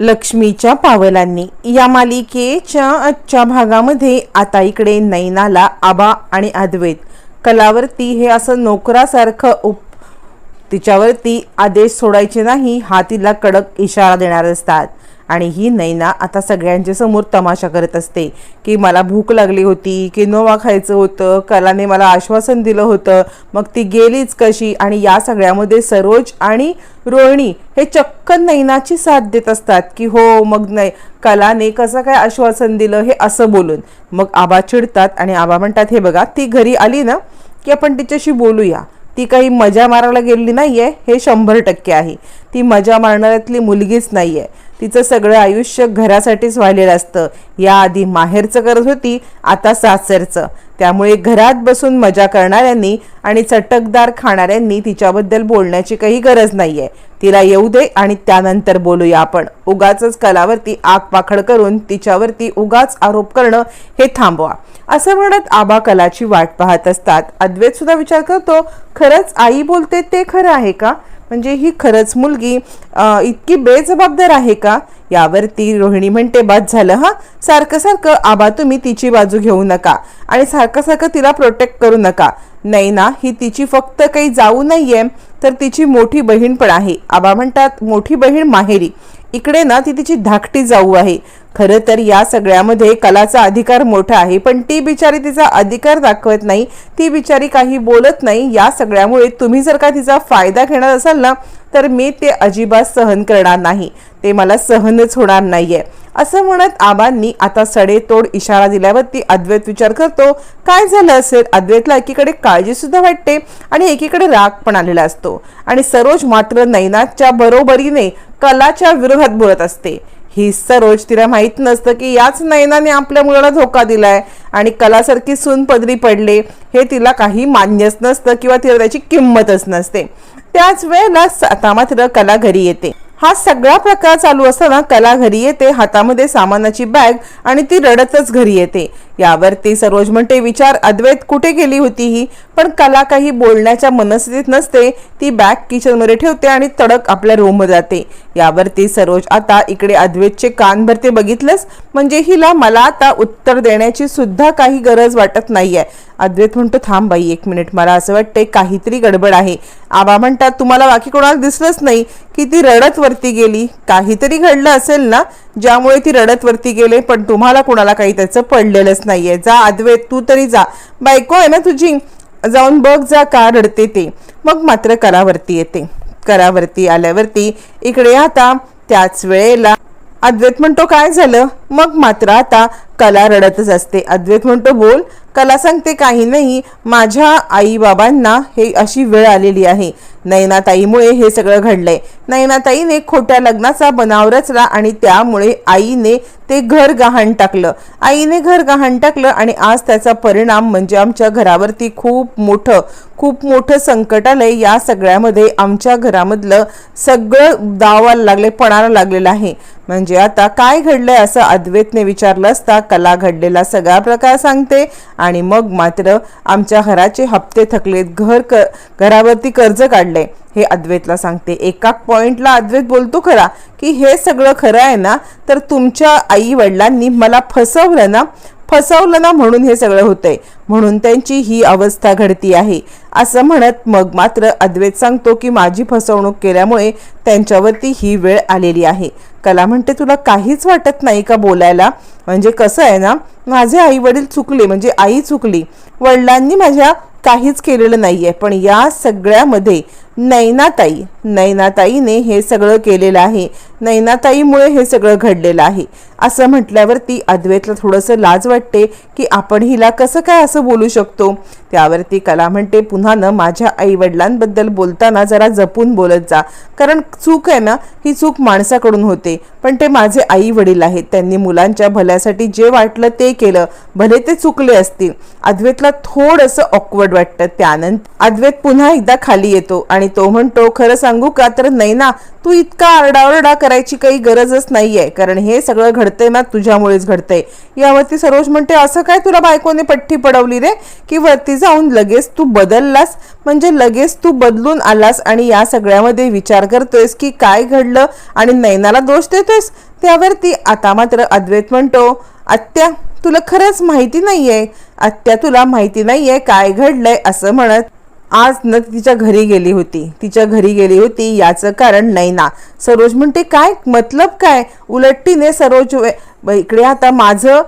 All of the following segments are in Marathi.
लक्ष्मीच्या पावलांनी. या मालिकेच्या आजच्या भागामध्ये आता इकडे नैनाला आबा आणि अद्वैत. कलावरती हे असं नोकरासारखं उप तिच्यावरती आदेश सोडायचे नाही हा तिला कडक इशारा देणार असतात. आणि ही नैना आता सगळ्यांच्या समोर तमाशा करत असते की मला भूक लागली होती किनोवा खायचं होतं कलाने मला आश्वासन दिलं होतं मग ती गेलीच कशी? आणि या सगळ्यामध्ये सरोज आणि रोहिणी हे चक्क नैनाची साथ देत असतात की हो मग नाही कलाने कसं काय आश्वासन दिलं हे असं बोलून. मग आबा चिडतात आणि आबा म्हणतात हे बघा ती घरी आली ना की आपण तिच्याशी बोलूया. ती काही मजा मारायला गेलेली नाहीये हे शंभर टक्के आहे. ती मजा मारणाऱ्यातली मुलगीच नाही आहे तिचं सगळं आयुष्य घरासाठीच व्हायलेलं असतं. याआधी माहेरचं करत होती आता सासरचं. त्यामुळे घरात बसून मजा करणाऱ्यांनी आणि चटकदार खाणाऱ्यांनी तिच्याबद्दल बोलण्याची काही गरज नाही आहे तिला येऊ दे आणि त्यानंतर बोलूया आपण. उगाच कलावरती आग पाखड करून तिच्यावरती उगाच आरोप करणं हे थांबवा. असं म्हणत आबा कलाची वाट पाहत असतात. अद्वैत सुद्धा विचार करतो खरंच आई बोलते ते खरं आहे का? म्हणजे ही खरंच मुलगी इतकी बेजबाबदार आहे का? यावरती रोहिणी म्हणते बाद झालं हां. सारखं सारखं आबा तुम्ही तिची बाजू घेऊ नका आणि सारखं सारखं तिला प्रोटेक्ट करू नका. नाही ना ही तिची फक्त काही जाऊ नाहीये तर तिची मोठी बहीण पण आहे. आबा म्हणतात मोठी बहीण माहेरी. इकडे ना ती तिची धाकटी जाऊ आहे. खरं तर या सगळ्यामध्ये कलाचा अधिकार मोठा आहे पण ती बिचारी तिचा अधिकार दाखवत नाही ती बिचारी काही बोलत नाही या सगळ्यामुळे तुम्ही जर का तिचा फायदा घेणार असाल ना तर मी ते अजिबात सहन करणार नाही. ते मला सहनच होणार नाहीये. असं म्हणत आबांनी आता सडेतोड इशारा दिल्यावरती अद्वैत विचार करतो काय झालं असेल? अद्वैतला एकीकडे काळजीसुद्धा वाटते आणि एकीकडे राग पण आलेला असतो. आणि सरोज मात्र नैनाच्या बरोबरीने कलाच्या विरोधात बोलत असते. ही सरोज तिला माहीत नसतं की याच नयनाने आपल्या मुलाला धोका दिलाय आणि कलासारखी सून पदरी पडले हे तिला काही मान्यच नसतं किंवा तिला त्याची किंमतच नसते. त्याच वेळेला आता मात्र कला घरी येते. हा सगळा प्रकार चालू असताना कला घरी येते हातामध्ये सामानाची बॅग आणि ती रडतच घरी येते. यावरती सरोज म्हणते विचार अद्वैत कुठे गेली होती ही? पण कला काही बोलण्याच्या मनस्थितीत नसते. ती बॅग किचनमध्ये ठेवते आणि तडक आपल्या रूममध्ये जाते. यावरती सरोज आता इकडे अद्वैतचे कान भरते बघितलंस? म्हणजे हिला मला आता उत्तर देण्याची सुद्धा काही गरज वाटत नाही आहे अद्वैत म्हणतो थांब बाई एक मिनिट. मला असं वाटतंय काहीतरी गडबड आहे. आबा म्हणतात तुम्हाला बाकी कोणाला दिसलंच नाही. की ती रडत वरती गेली. काहीतरी घडलं असेल ना? ज्यामुळे ती रडत वरती गेले पण तुम्हाला कोणाला काही त्याचं पडलेलंच नाहीये. जा अद्वैत तू तरी जा. बायको आहे ना तुझी? जाऊन बघ जा का रडते ते. मग मात्र करावरती येते. करावरती आल्यावरती इकडे आता त्याच वेळेला अद्वैत म्हणतो काय झालं? मग मात्र आता कला रडतच असते. अद्वैत म्हणतो बोल कला सांगते काही नाही. माझ्या आई बाबांना हे अशी वेळ आलेली आहे. नयनाताईमुळे हे सगळं घडलंय. नयनाताईने खोट्या लग्नाचा बनाव रचला आणि त्यामुळे आईने ते घर गहाण टाकलं. आईने घर गहाण टाकलं आणि आज त्याचा परिणाम म्हणजे आमच्या घरावरती खूप मोठं खूप मोठं संकट आलंय. या सगळ्यामध्ये आमच्या घरामधलं सगळं दावाला लागले पणाला लागलेलं आहे. म्हणजे आता काय घडलंय असं अद्वैतने विचारलं असता कला घडलेला सगळा प्रकार सांगते. आणि मग मात्र आमच्या घराचे हप्ते थकलेत. घर क घरावरती कर्ज काढलं. हे अद्वैतला सांगते. एका पॉइंटला अद्वैत बोलतो खरा की हे सगळं खरं आहे ना तर तुमच्या आई वडिलांनी मला फसवलं ना फसवलं ना म्हणून हे सगळं होतंय. म्हणून त्यांची ही अवस्था घडती आहे. असं म्हणत मग मात्र अद्वैत सांगतो की माझी फसवणूक केल्यामुळे त्यांच्यावरती ही वेळ आलेली आहे. कला म्हणते तुला काहीच वाटत नाही का बोलायला? म्हणजे कसं आहे ना माझे आई वडील चुकले म्हणजे आई चुकली. वडिलांनी माझ्या काहीच केलेलं नाही आहे पण या सगळ्यामध्ये नैनाताई नैनाताईने हे सगळं केलेलं आहे. नैनाताईमुळे हे सगळं घडलेलं आहे. असं म्हटल्यावरती अद्वैतला थोडंसं लाज वाटते की आपण हिला कसं काय असं बोलू शकतो? त्यावरती कला म्हणते पुन्हा न माझ्या आईवडिलांबद्दल बोलताना जरा जपून बोलत जा. कारण चूक आहे ना ही चूक माणसाकडून होते. पण ते माझे आई वडील आहेत. त्यांनी मुलांच्या भल्यासाठी जे वाटलं ते केलं. भले ते चुकले असतील. अद्वैतला थोडंसं ऑकवर्ड वाटतं. त्यानंतर अद्वैत पुन्हा एकदा खाली येतो आणि आणि तो म्हणतो खरं सांगू का तर नैना तू इतका आरडाओरडा करायची काही गरजच नाहीये कारण हे सगळं घडतंय ना तुझ्यामुळेच घडतंय. यावरती सरोज म्हणते असं काय तुला बायकोने पट्टी पडवली रे? की वरती जाऊन लगेच तू बदललास? म्हणजे लगेच तू बदलून आलास आणि या सगळ्यामध्ये विचार करतोयस की काय घडलं आणि नैनाला दोष देतोयस? त्यावरती आता मात्र अद्वैत म्हणतो आत्या तुला खरंच माहिती नाहीये? आत्या तुला माहिती नाहीये काय घडलंय असं म्हणत आज न तिच्या घरी गेली होती. तिच्या घरी गेली होती याचं कारण नैना. सरोज म्हणते काय? मतलब काय? उलटीने सरोज इकडे आता माझं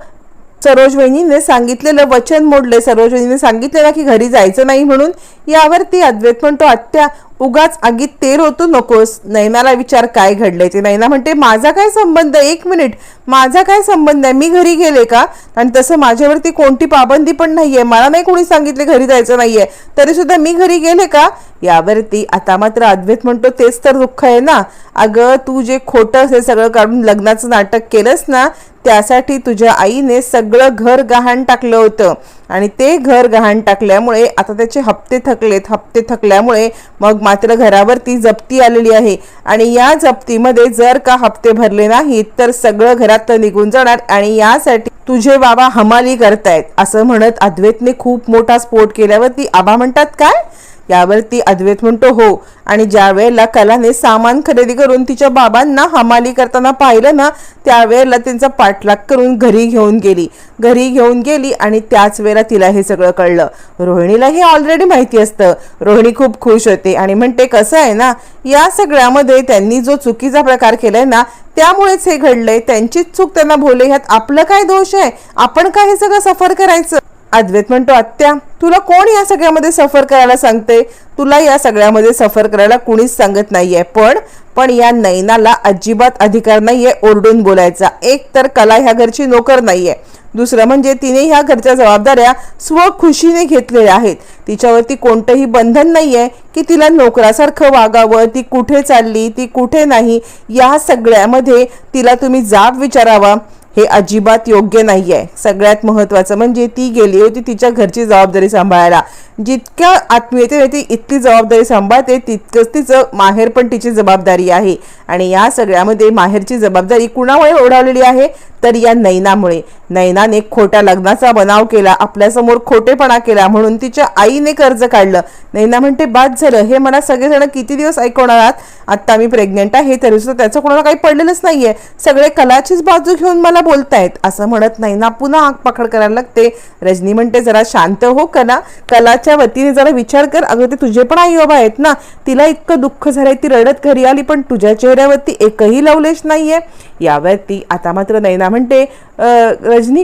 सरोज वहिनीने सांगितलेलं वचन मोडले सरोज वहिनीने सांगितलेलं की घरी जायचं नाही म्हणून यावरती अद्वैत म्हणतो आत्या उगाच आगीत तेल होतो नकोस. नैनाला विचार काय घडलंय ते. नैना म्हणते माझा काय संबंध एक मिनिट. माझा काय संबंध आहे? मी घरी गेले का? आणि तसं माझ्यावरती कोणती पाबंदी पण नाहीये. मला नाही कोणी सांगितले घरी जायचं नाहीये. तरी सुद्धा मी घरी गेले का? यावरती आता मात्र अद्वैत म्हणतो तेच तर दुःख आहे ना. अगं तू जे खोटं हे सगळं काढून लग्नाचं नाटक केलंस ना त्यासाठी तुझ्या आईने सगळं घर गहाण टाकलं होतं. आणि ते घर गहाण टाकल्यामुळे आता त्याचे हप्ते थकलेत हप्ते थकल्यामुळे मग मात्र घरावरती जप्ती आलेली आहे. आणि या जप्तीमध्ये जर का हप्ते भरले नाहीत तर सगळं घरात निघून जाणार आणि यासाठी तुझे बाबा हमाली करतायत असं म्हणत अद्वैतने खूप मोठा स्फोट केल्यावरती आबा म्हणतात काय? यावरती अद्वैत म्हणतो हो. आणि ज्या वेळेला कलाने सामान खरेदी करून तिच्या बाबांना हमाली करताना पाहिलं ना त्यावेळेला त्यांचा पाठलाग करून घरी घेऊन गेली. घरी घेऊन गेली आणि त्याच वेळेला तिला हे सगळं कळलं. रोहिणीला हे ऑलरेडी माहिती असतं. रोहिणी खूप खुश होते आणि म्हणते कसं आहे ना या सगळ्यामध्ये त्यांनी जो चुकीचा प्रकार केलाय ना त्यामुळेच हे घडलंय. त्यांचीच चूक त्यांना भोले ह्यात आपलं काय दोष आहे? आपण काय हे सगळं सफर करायचं? अद्वैत म्हणतो आत्या तुला कोण या सगळ्यामध्ये सफर करायला सांगते तुला या सगळ्यामध्ये सफर करायला कुणीच सांगत नाहीये. पण पण या नैनाला अजिबात अधिकार नाहीये ओरडून बोलायचा. एक तर कला ह्या घरची नोकर नाहीये. दुसरं म्हणजे तिने ह्या घरच्या जबाबदाऱ्या स्वखुशीने घेतलेल्या आहेत. तिच्यावरती कोणतंही बंधन नाहीये की तिला नोकरासारखं वागावं ती कुठे चालली ती कुठे नाही या सगळ्यामध्ये तिला तुम्ही जाब विचारावा. हे अजिबात योग्य नाही आहे सगळ्यात महत्त्वाचं म्हणजे ती गेली होती तिच्या घरची जबाबदारी सांभाळायला. जितक्या आत्मीयतेने ती इतकी जबाबदारी सांभाळते तितकंच तिचं माहेर पण तिची जबाबदारी आहे. आणि या सगळ्यामध्ये माहेरची जबाबदारी कुणामुळे ओढावलेली आहे? तर या नैनामुळे. नैनाने खोट्या लग्नाचा बनाव केला आपल्यासमोर खोटेपणा केला म्हणून तिच्या आईने कर्ज काढलं. नैना म्हणते बाद झालं. हे मला सगळेजण किती दिवस ऐकवणार आहात? आत्ता मी प्रेग्नेंट आहे तरी सुद्धा त्याचं कोणाला काही पडलेलंच नाहीये. सगळे कलाचीच बाजू घेऊन मला बोलतायत. असं म्हणत नैना पुन्हा आग पकड करायला लागते. रजनी म्हणते जरा शांत हो कला. कला घराच्या वतीने जरा विचार कर. अगं ते तुझे पण आई बाबा आहेत ना. तिला इतकं दुःख झालंय ती रडत घरी आली पण तुझ्या चेहऱ्यावरती एकही लवलेश नाहीये. यावरती आता मात्र नैना म्हणते रजनी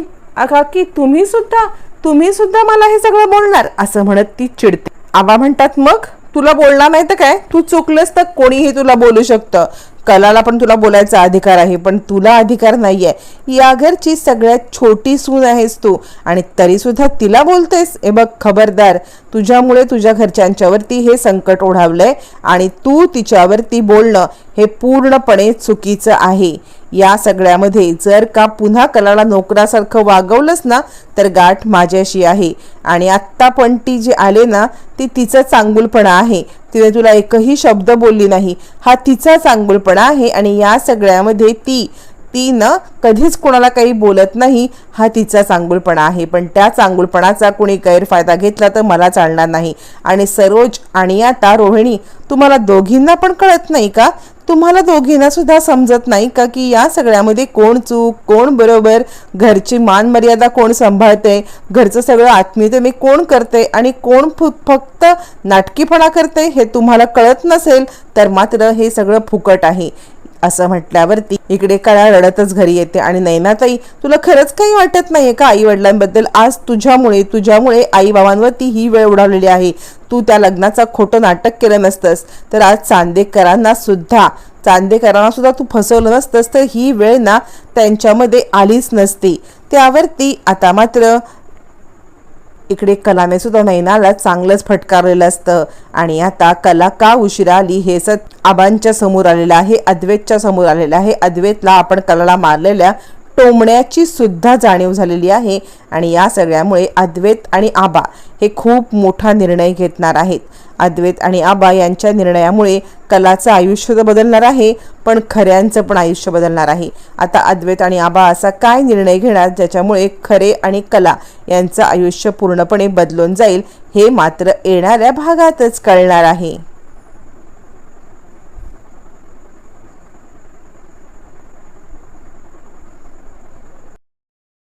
काकी तुम्ही सुद्धा तुम्ही सुद्धा मला हे सगळं बोलणार? असं म्हणत ती चिडते. आबा म्हणतात मग तुला बोलणार नाही तर काय? तू चुकलंस तर कोणीही तुला बोलू शकतं. कलाला पण तुला बोलायचा अधिकार आहे पण तुला अधिकार नाहीये. या घरची सगळ्यात छोटी सून आहेस तू आणि तरीसुद्धा तिला बोलतेस. हे बघ खबरदार तुझ्यामुळे तुझ्या घरच्यांच्यावरती हे संकट ओढावलंय आणि तू तिच्यावरती बोलणं हे पूर्णपणे चुकीचं आहे. या सगळ्यामध्ये जर का पुन्हा कलाला नोकरासारखं वागवलंच ना तर गाठ माझ्याशी आहे. आणि आत्ता पण ती जी आले ना ती तिचं चांगुलपणा आहे. तिने तुला एकही शब्द बोलली नाही. हा तिचा चांगुलपणा आहे आणि या सगळ्यामध्ये ती ती न कधीच कोणाला काही बोलत नाही हा तिचा चांगुलपणा आहे. पण त्या चांगुलपणाचा कोणी गैरफायदा घेतला तर मला चालणार नाही. आणि सरोज आणि आता रोहिणी तुम्हाला दोघींना पण कळत नाही का? तुम्हाला दोघींना सुद्धा समजत नाही का की या सगळ्यामध्ये कोण चूक कोण बरोबर घरची मान मर्यादा कोण सांभाळते घरचं सगळं आत्मीयतेने कोण करते आणि कोण फक्त नाटकीपणा करते हे तुम्हाला कळत नसेल तर मात्र हे सगळं फुकट आहे. असं म्हटल्यावरती इकडे कळा रडतच घरी येते. आणि नैनाताई तुला खरंच काही वाटत नाहीये का आई वडिलांबद्दल आज तुझ्यामुळे तुझ्यामुळे आई बाबांवरती ही वेळ उडावलेली आहे. तू त्या लग्नाचा खोटं नाटक केलं नसतंस. तर आज चांदेकरांना सुद्धा चांदेकरांना सुद्धा तू फसवलं नसतंस. तर ही वेळ ना त्यांच्यामध्ये आलीच नसती. त्यावरती आता मात्र इकडे कलाने सुद्धा नैनाला चांगलंच फटकारलेलं असतं. आणि आता कला का उशिरा आली हे सत आबांच्या समोर आलेलं आहे अद्वैतच्या समोर आलेलं आहे. अद्वैतला आपण कलाला मारलेल्या टोमण्याची सुद्धा जाणीव झालेली आहे आणि या सगळ्यामुळे अद्वैत आणि आबा हे खूप मोठा निर्णय घेतणार आहेत. अद्वैत आणि आबा यांच्या निर्णयामुळे कलाचं आयुष्य तर बदलणार आहे पण खऱ्यांचं पण आयुष्य बदलणार आहे. आता अद्वैत आणि आबा असा काय निर्णय घेणार ज्याच्यामुळे खरे आणि कला यांचं आयुष्य पूर्णपणे बदलून जाईल हे मात्र येणाऱ्या भागातच कळणार आहे.